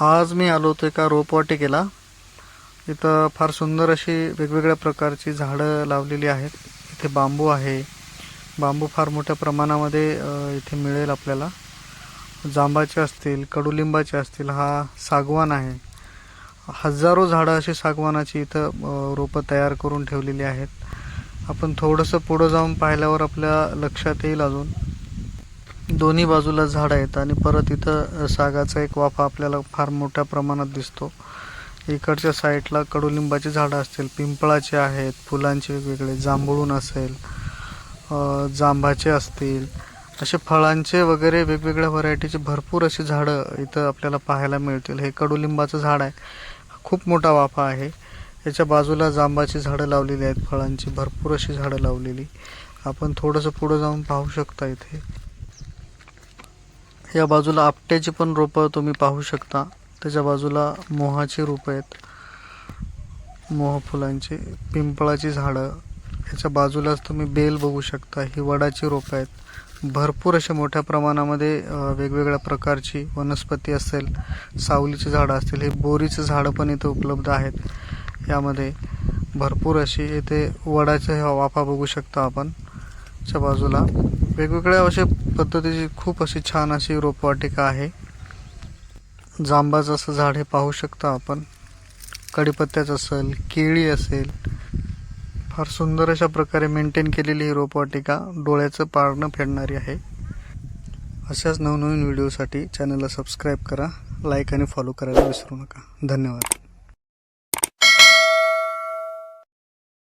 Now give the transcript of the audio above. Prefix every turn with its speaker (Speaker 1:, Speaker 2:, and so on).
Speaker 1: आज मी आलो होतो एका रोपवाटिकेला. इथं फार सुंदर अशी वेगवेगळ्या प्रकारची झाडं लावलेली आहेत. इथे बांबू आहे. बांबू फार मोठ्या प्रमाणामध्ये इथे मिळेल आपल्याला. जांबाचे असतील कडुलिंबाचे असतील हा सागवान आहे. हजारो झाडं अशी सागवानाची इथं रोपं तयार करून ठेवलेली आहेत. आपण थोडंसं पुढं जाऊन पाहिल्यावर आपल्या लक्षात येईल अजून. दोन्ही बाजूला झाड आहेत आणि परत इथं सागाचा एक वाफा आपल्याला फार मोठ्या प्रमाणात दिसतो. इकडच्या साईडला कडुलिंबाची झाडं असतील पिंपळाचे आहेत फुलांचे वेगवेगळे जांभळून असेल जांभाचे असतील असे फळांचे वगैरे वेगवेगळ्या व्हरायटीचे भरपूर अशी झाडं इथं आपल्याला पाहायला मिळतील. हे कडुलिंबाचं झाड आहे. खूप मोठा वाफा आहे. याच्या बाजूला जांबाची झाडं लावलेली आहेत फळांची भरपूर अशी झाडं लावलेली. आपण थोडंसं पुढं जाऊन पाहू शकता इथे. या बाजूला आपट्याची पण रोपं तुम्ही पाहू शकता. त्याच्या बाजूला मोहाची रोपं आहेत. मोह फुलांची पिंपळाची झाडं. याच्या बाजूलाच तुम्ही बेल बघू शकता. ही वडाची रोपं आहेत. भरपूर अशा मोठ्या प्रमाणामध्ये वेगवेगळ्या प्रकारची वनस्पती असेल सावलीची झाडं असतील हे बोरीचं झाडं पण इथे उपलब्ध आहेत. यामध्ये भरपूर अशी इथे वडाचा वाफा बघू शकता आपण. च्या बाजूला. वेगवेगळ्या अशा पद्धतीची खूप अशी छान अशी रोपवाटिका आहे. जांबाचं असं झाड हे पाहू शकता आपण. कडीपत्त्याचं असेल केळी असेल. फार सुंदर अशा प्रकारे मेंटेन केलेली ही रोपवाटिका डोळ्याचं पारणं फेडणारी आहे. अशाच नवनवीन व्हिडिओसाठी चॅनलला सबस्क्राईब करा लाईक आणि फॉलो करायला विसरू नका. धन्यवाद.